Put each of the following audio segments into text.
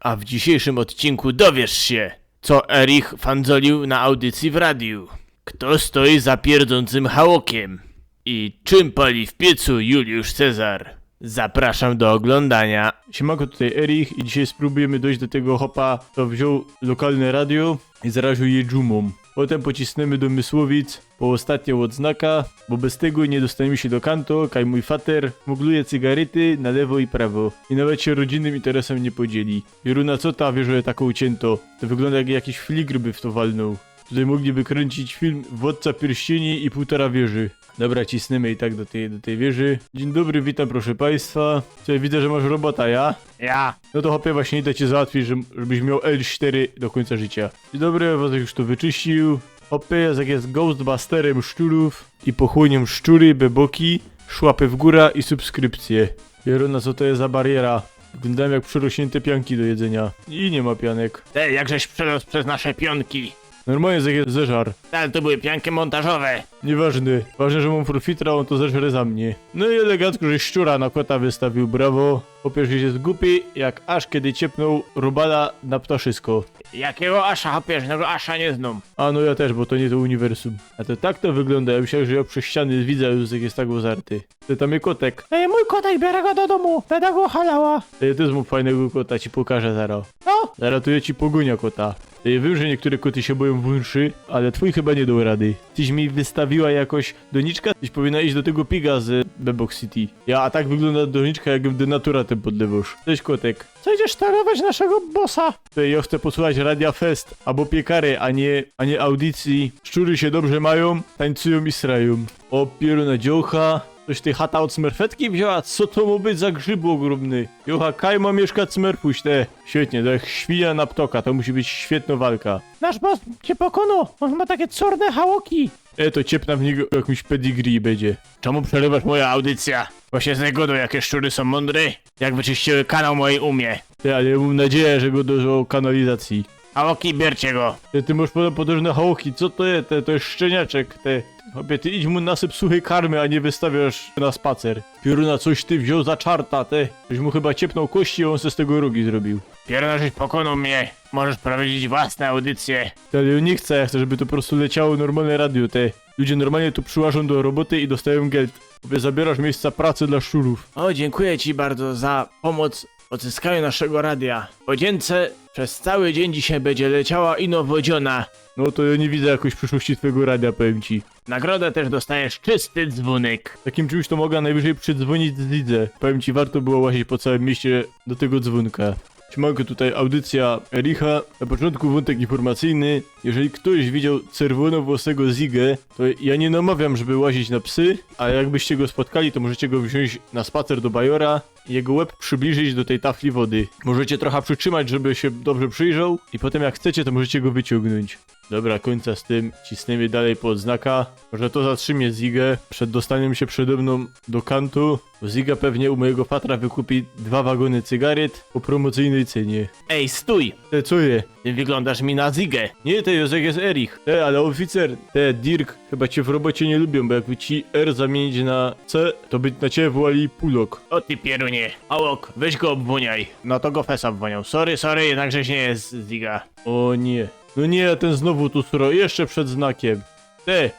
A w dzisiejszym odcinku dowiesz się, co Erich fandzolił na audycji w radiu. Kto stoi za pierdzącym hałokiem? I czym pali w piecu Juliusz Cezar? Zapraszam do oglądania. Siemanko, tutaj Erich i dzisiaj spróbujemy dojść do tego hopa, kto wziął lokalne radio i zaraził je dżumą. Potem pocisnemy do Mysłowic po ostatnią odznaka, bo bez tego nie dostaniemy się do kanto, kaj mój fater mogluje cygarety na lewo i prawo i nawet się rodzinnym interesem nie podzieli. Jeruna, co ta wieża taką ucięto? To wygląda jak jakiś fligr by w to walnął. Tutaj mogliby kręcić film Władca Pierścieni i Półtora Wieży. Dobra, cisnemy i tak do tej, do tej wieży. Dzień dobry, witam proszę państwa. Tutaj widzę, że masz robota, ja? Ja. No to hopie właśnie idę cię załatwić, żebyś miał L4 do końca życia. Dzień dobry, Wozek już to wyczyścił. Hopie jak jest Ghostbusterem szczurów i pochłoniem szczury, beboki, szłapy w górę i subskrypcje. Jerona, co to jest za bariera? Wyglądają jak przerośnięte pianki do jedzenia. I nie ma pianek. Ej, jakżeś przelazł przez nasze pionki. Normalnie jest zeżar. Ale to były pianki montażowe. Nieważne. Ważne, że mam profitra, on to zeżre za mnie. No i elegancko, że szczura na kota wystawił, brawo. Po pierwsze jest głupi, jak aż kiedy ciepnął robala na ptaszysko. Jakiego asza, hopie, żadnego asza nie znam. A no ja też, bo to nie to uniwersum. A to tak to wygląda, ja myślałem, że ja przez ściany widzę, jak jest tak zarty. To tam jest kotek. Ej, mój kotek, biorę go do domu. Będę go halała. To ja też mam fajnego kota, ci pokażę zaraz. No, Zaraz to ja ci pogonia kota. Ja wiem, że niektóre koty się boją wąszy, ale twój chyba nie dał rady. Tyś mi wystawiła jakoś doniczka, tyś powinna iść do tego piga z Bebok City. Ja, a tak wygląda doniczka, jakbym denaturatem podlewasz. Cześć kotek. co idziesz sterować naszego bossa? To ja chcę posłuchać Radia Fest, albo piekary, a nie, a nie audycji. Szczury się dobrze mają, tańcują i srają. O, pieruna dziołcha. Coś ty chata od smerfetki wzięła? Co to ma być za grzyb ogromny? Jocha, kaj ma mieszkać smerfuś te. Świetnie, to jak świnia na ptoka, to musi być świetna walka. Nasz boss cię pokonał. On ma takie czarne hałoki. E, to ciepna w niego jakimś pedigree będzie. Czemu przerywasz moja audycja? Właśnie z negodą, jakie szczury są mądre. Jak wyczyściły kanał mojej umie. Ja mam nadzieję, że go dożyło kanalizacji. Hałoki, biercie go. Ty, ty masz potem podróżne hałoki, co to jest? Te, to jest szczeniaczek, te. Obie, ty idź mu nasyp suchej karmy, a nie wystawiasz na spacer. Pioruna, coś ty wziął za czarta, te. Ktoś mu chyba ciepnął kości, a on se z tego rogi zrobił. Pierna, żeś pokonał mnie. Możesz prowadzić własne audycje. Ty, ale ja nie chcę, ja chcę, żeby to po prostu leciało normalne radio, te. Ludzie normalnie tu przyłażą do roboty i dostają geld. Obie, zabierasz miejsca pracy dla szczurów. O, dziękuję ci bardzo za pomoc w odzyskaniu naszego radia. Podzięce przez cały dzień dzisiaj będzie leciała ino wodziona. No to ja nie widzę jakoś przyszłości twojego radia, powiem ci. Nagrodę też dostajesz czysty dzwonek. Takim czymś to mogę najwyżej przydzwonić z lidze. Powiem ci, warto było łazić po całym mieście do tego dzwonka. Siemanko, tutaj audycja Ericha. Na początku wątek informacyjny. Jeżeli ktoś widział czerwonowłosego Zigę, to ja nie namawiam, żeby łazić na psy, a jakbyście go spotkali, to możecie go wziąć na spacer do Bajora i jego łeb przybliżyć do tej tafli wody. Możecie trochę przytrzymać, żeby się dobrze przyjrzał i potem jak chcecie, to możecie go wyciągnąć. Dobra, końca z tym. Cisniemy dalej po odznaka. Może to zatrzymie Zigę przed dostaniem się przede mną do kantu. Bo Ziga pewnie u mojego patra wykupi dwa wagony cygaret po promocyjnej cenie. Ej, stój! Te co je? Ty wyglądasz mi na zigę. Nie, te Józek jest Erich. Te, ale oficer, te Dirk, chyba cię w robocie nie lubią, bo jakby ci R zamienić na C, to by na ciebie wołali Pulok. O ty pierunie. Ałok, weź go obwoniaj. No to go fes obwoniał. Sorry, sorry, jednakże nie jest ziga. O nie. No nie, ten znowu tu sro, jeszcze przed znakiem. Te!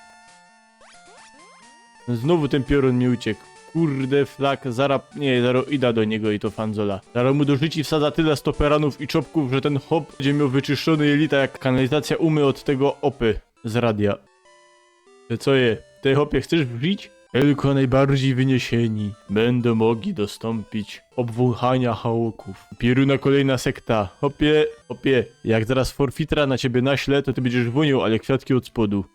Znowu ten piorun mi uciekł. Kurde, flak, zara... Nie, zaro ida do niego i to fanzola. Zaro mu do życi wsadza tyle stoperanów i czopków, że ten hop będzie miał wyczyszczony jelita jak kanalizacja umy od tego opy z radia. Co je? Ty hopie, chcesz wbić? Tylko najbardziej wyniesieni będą mogli dostąpić obwąchania hałoków. Pieruna kolejna sekta. Hopie, hopie, jak zaraz forfitra na ciebie naślę, to ty będziesz wonił, ale kwiatki od spodu.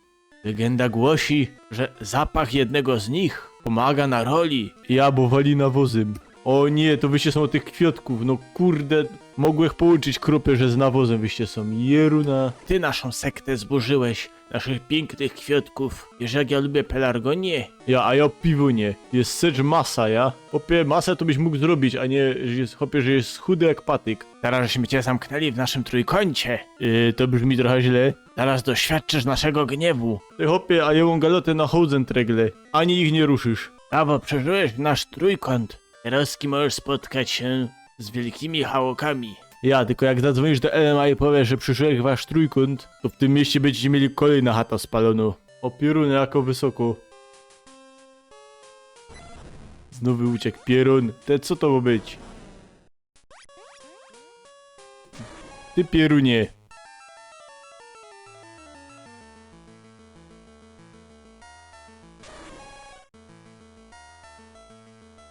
Legenda głosi, że zapach jednego z nich pomaga na roli. Ja, bo wali nawozem. O nie, to wyście są tych kwiatków, no kurde, mogłech połączyć kropę, że z nawozem wyście są. Jeruna. Ty naszą sektę zburzyłeś, naszych pięknych kwiatków. Wiesz jak ja lubię pelargonię? Ja, a ja piwo nie. Jest secz masa, ja? Hopie, masę to byś mógł zrobić, a nie, że jest, że jest chudy jak patyk. Teraz żeśmy cię zamknęli w naszym trójkącie. Yy, to brzmi trochę źle. Teraz doświadczysz naszego gniewu. Ty hopie, a ja mam galotę na hołdzen tregle. Ani ich nie ruszysz. Brawo, przeżyłeś nasz trójkąt. Teraz możesz spotkać się z wielkimi hałokami. Ja, tylko jak zadzwonisz do LMA i powiesz, że przyszedł wasz trójkąt, to w tym mieście będziecie mieli kolejna chata spaloną. O pierunę jako wysoko. Znowu uciekł pierun. Te co to ma być? Ty pierunie.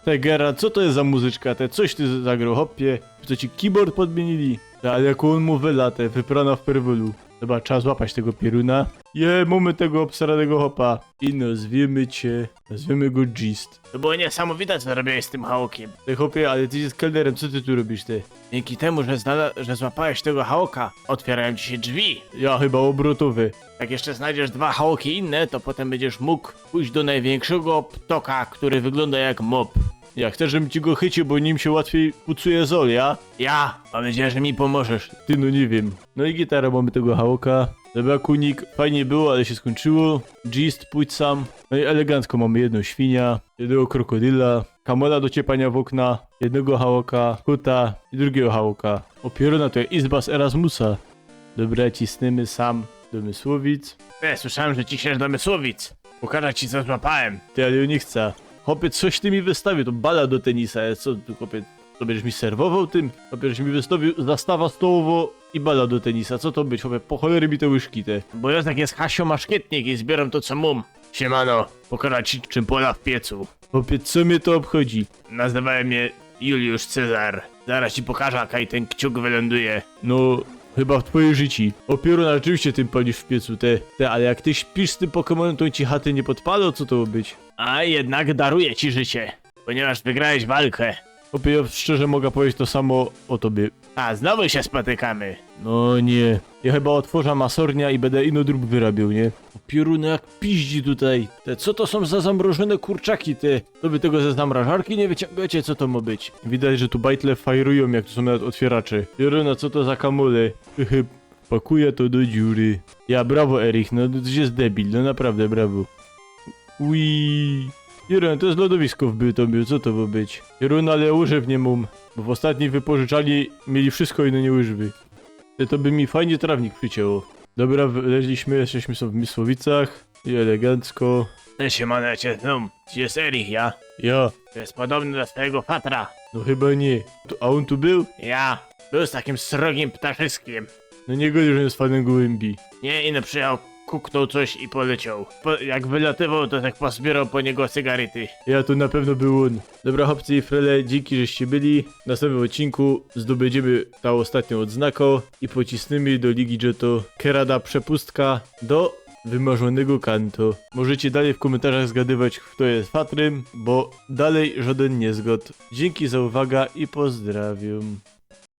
Te Gera, co to jest za muzyczka? Te coś ty zagrał, hopie. Co ci keyboard podmienili? Ale jak on mu wylatę, wyprana w perwolu. Chyba trzeba złapać tego pieruna. Je, mamy tego obsranego hopa. I nazwiemy cię, nazwiemy go Gist. To było niesamowite, co robiłeś z tym hałokiem. Ty hopie, ale ty jest kelnerem, co ty tu robisz ty? Dzięki temu, że, znala- że złapałeś tego hałoka, otwierają ci się drzwi. Ja chyba obrotowy. Jak jeszcze znajdziesz dwa hałoki inne, to potem będziesz mógł pójść do największego ptoka, który wygląda jak mop. Ja chcę, żebym ci go chycił, bo nim się łatwiej pucuje zol, ja? Ja, mam nadzieję, że mi pomożesz. Ty no nie wiem. No i gitara, mamy tego hałoka. Dobra, kunik, fajnie było, ale się skończyło. Gist, pójdź sam. No i elegancko mamy jedną świnia, jednego krokodyla, kamola do ciepania w okna, jednego hałoka, kuta i drugiego hałoka. O pieruna to jest izba z Erasmusa. Dobra, cisnemy sam do Mysłowic. E, słyszałem, że ci się do Mysłowic. Pokażę ci, co złapałem. Ty, ale nie chcę. Chłopie, coś ty mi wystawił, to bala do tenisa, co tu, chłopie, to będziesz mi serwował tym? Żeś mi wystawił zastawa stołowo i bala do tenisa, co to być, chłopie, po cholery mi te łyżki te. Bo ja tak jest Hasio Maszkietnik i zbieram to, co mum. Siemano, ci, czym pola w piecu. Chłopie, co mnie to obchodzi? Nazywałem mnie Juliusz Cezar. Zaraz ci pokażę, jak ten kciuk wyląduje. No, chyba w twojej życi. O piorun, ale rzeczywiście tym palisz w piecu, te, te, ale jak ty śpisz z tym Pokemonem, to ci chaty nie podpalą, co to ma być? A jednak daruję ci życie, ponieważ wygrałeś walkę. Ja szczerze mogę powiedzieć to samo o tobie. A, znowu się spotykamy. No nie. Ja chyba otworzę masornia i będę ino drób wyrabiał, nie? Pioruny jak piździ tutaj. Te co to są za zamrożone kurczaki, te? To wy tego ze zamrażarki nie wyciągacie, co to ma być? Widać, że tu bajtle fajrują, jak tu są nawet otwieracze. Pioruna, co to za kamule? Chychy, pakuję to do dziury. Ja, brawo Erich, no to jest debil, no naprawdę brawo. Ui. Jurun, to jest lodowisko w Bytomiu, co to ma być? Jurun, ale łyżew nie mam, bo w ostatniej wypożyczalni mieli wszystko i no nie łyżwy. Ty, To by mi fajnie trawnik przycięło. Dobra, wleźliśmy, jesteśmy w Mysłowicach i elegancko. No ja cię znam. Ci jest Erich, ja. Ja, To jest podobny do swojego fatra. no chyba nie. To, a on tu był? Ja. Był z takim srogim ptaszyskiem. No nie godzę, że jest fanem gołębi. Nie, ino przyjechał, kuknął coś i poleciał. Po, jak wylatywał, to tak pozbierał po niego cygarety. Ja to na pewno był on. Dobra, chłopcy i frele, dzięki, żeście byli. W następnym odcinku zdobędziemy tą ostatnią odznaką i pocisnemy do Ligi Joto Kerada przepustka do wymarzonego kanto. Możecie dalej w komentarzach zgadywać, kto jest fatrym, bo dalej żaden niezgod. Dzięki za uwagę i pozdrawiam.